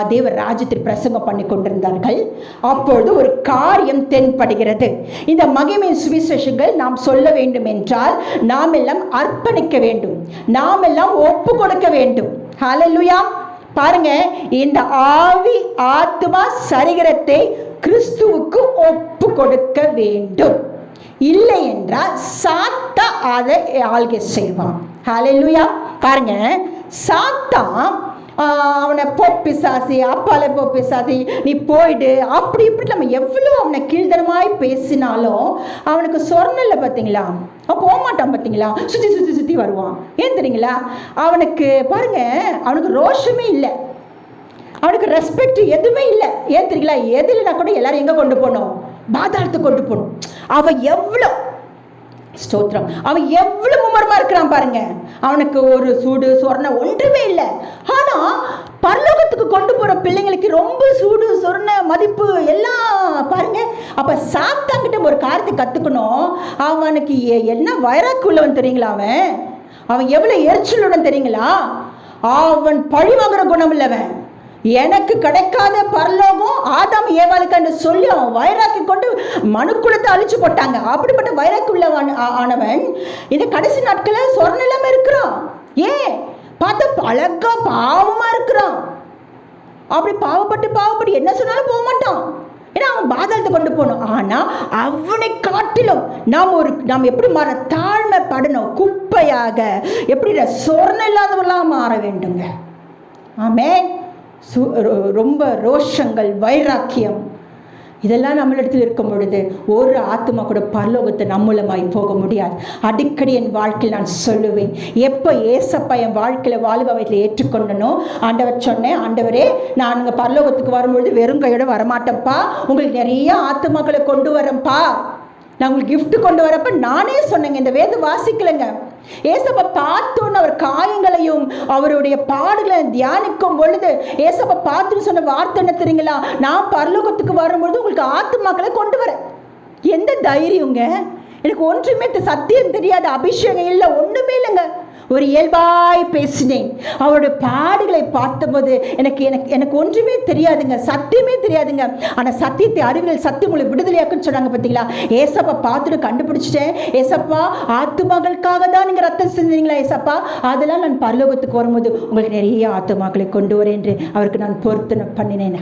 தேவர் ராஜ்யத்தில் பிரசங்கம் பண்ணி கொண்டிருந்தார்கள். அப்பொழுது ஒரு காரியம் தென்படுகிறது. இந்த மகிமை சுவிசேஷங்கள் நாம் சொல்ல வேண்டும் என்றால் நாம் எல்லாம் அர்ப்பணிக்க வேண்டும். நாம் எல்லாம் ஒப்பு கொடுக்க வேண்டும். ஹலலுயா பாருங்க இந்த ஆவி ஆத்மா சரீரத்தை கிறிஸ்துவுக்கு ஒப்பு கொடுக்க வேண்டும். இல்லை என்றால் சாத்தா அதை ஆள்கை செய்வான். ஹலலுயா பாருங்க சாத்தான் அவனை பொப்பிசாசி அப்பால பொப்பிசாசி நீ போயிடு. அப்படி இப்படி நம்ம எவ்வளோ அவனை கீழ்தரமாய் பேசினாலும் அவனுக்கு சொர்ணம் இல்லை பார்த்தீங்களா? அவன் போக மாட்டான் பார்த்தீங்களா? சுற்றி சுற்றி சுற்றி வருவான். ஏன் தெரியுங்களா? அவனுக்கு பாருங்க அவனுக்கு ரோஷமே இல்லை. அவனுக்கு ரெஸ்பெக்ட் எதுவுமே இல்லை. ஏன் தெரியுங்களா? எதுலனா கூட எல்லாரும் எங்கே கொண்டு போகணும் பாதாளத்துக்கு கொண்டு போகணும் அவன் எவ்வளோ ஸ்தோத்திரம். அவன் எவ்வளவு மும்மரமா இருக்கிறான் பாருங்க. அவனுக்கு ஒரு சூடு சொர்ணம் ஒன்றுமே இல்லை பரலோகத்துக்கு கொண்டு போற பிள்ளைங்களுக்கு ரொம்ப சூடு சொர்ண மதிப்பு எல்லாம் பாருங்க. அப்ப சாத்தாங்கிட்ட ஒரு காரியத்தை கத்துக்கணும். அவனுக்கு எ- என்ன வைராக்குள்ளவன் தெரியுங்களா அவன்? அவன் எவ்வளவு எரிச்சலுடன் தெரியுங்களா? அவன் பழி வாங்குற குணம் இல்லவன் எனக்கு கிடைக்காத பரலோகம் ஆதாம் ஏவாளுக்கு சொல்லி அவன் வைராக்கி கொண்டு மனுக்குளத்தை அழிச்சு போட்டாங்க. அப்படிப்பட்ட வைராக்கி உள்ளவன் ஆனவன் இந்த கடைசி நாட்களில் சொர்ணம் இல்லாம இருக்கிறான். ஏன்? பார்த்தா அழகா பாவமா இருக்கிறான். அப்படி பாவப்பட்டு பாவப்பட்டு என்ன சொன்னாலும் போக மாட்டான். ஏன்னா அவன் பாதாளத்தை கொண்டு போகணும். ஆனால் அவனை காட்டிலும் நாம் ஒரு நாம் எப்படி மாற தாழ்மைப்படணும் குப்பையாக எப்படி சொர்ணம் இல்லாதவர்களாக மாற வேண்டுங்க. ஆமே சு ரொ- ரொம்ப ரோஷங்கள் வைராக்கியம். இதெல்லாம் நம்மளிடத்தில் இருக்கும் பொழுது ஒரு ஆத்மா கூட பரலோகத்தை நம்மளமாய் போக முடியாது. அடிக்கடி என் வாழ்க்கையில் நான் சொல்லுவேன் எப்போ ஏசப்பா என் வாழ்க்கையில் வாழ்பவத்தில் ஏற்றுக்கொண்டனோ ஆண்டவர் சொன்னேன் ஆண்டவரே நான் இங்கே பரலோகத்துக்கு வரும்பொழுது வெறும் கையோட வரமாட்டேன்ப்பா. உங்களுக்கு நிறைய ஆத்மாக்களை கொண்டு வரேன்ப்பா. நான் உங்களுக்கு கிஃப்ட் கொண்டு வரப்ப நானே சொன்னேங்க இந்த வேதம் வாசிக்கலைங்க. ஏசப்பா பார்த்தோன்னு அவருடைய பாடலை தியானிக்கும் பொழுது ஏசப்ப பார்த்து சொன்ன வார்த்தை என்ன தெரியுங்களா? நான் பரலோகத்துக்கு வரும்பொழுது உங்களுக்கு ஆத்துமாக்களை கொண்டு வரேன். எந்த தைரியங்க? எனக்கு ஒன்றுமே சத்தியம் தெரியாது அபிஷேகம் இல்லை ஒன்றுமே இல்லைங்க. ஒரு இயல்பாய் பேசினேன். அவருடைய பாடுகளை பார்த்தபோது எனக்கு எனக்கு எனக்கு ஒன்றுமே தெரியாதுங்க. சத்தியமே தெரியாதுங்க. ஆனால் சத்தியத்தை அறிவியல் சத்தியம் உங்களை விடுதலையாக்குன்னு சொன்னாங்க பார்த்தீங்களா? ஏசப்பா பார்த்துட்டு கண்டுபிடிச்சிட்டேன். ஏசப்பா ஆத்துமகளுக்காக தான் நீங்கள் ரத்தம் செஞ்சீங்களா ஏசப்பா? அதெல்லாம் நான் பரலோகத்துக்கு வரும்போது உங்களுக்கு நிறைய ஆத்துமாக்களை கொண்டு வரேன் என்று அவருக்கு நான் பொருத்தனை பண்ணினேன்.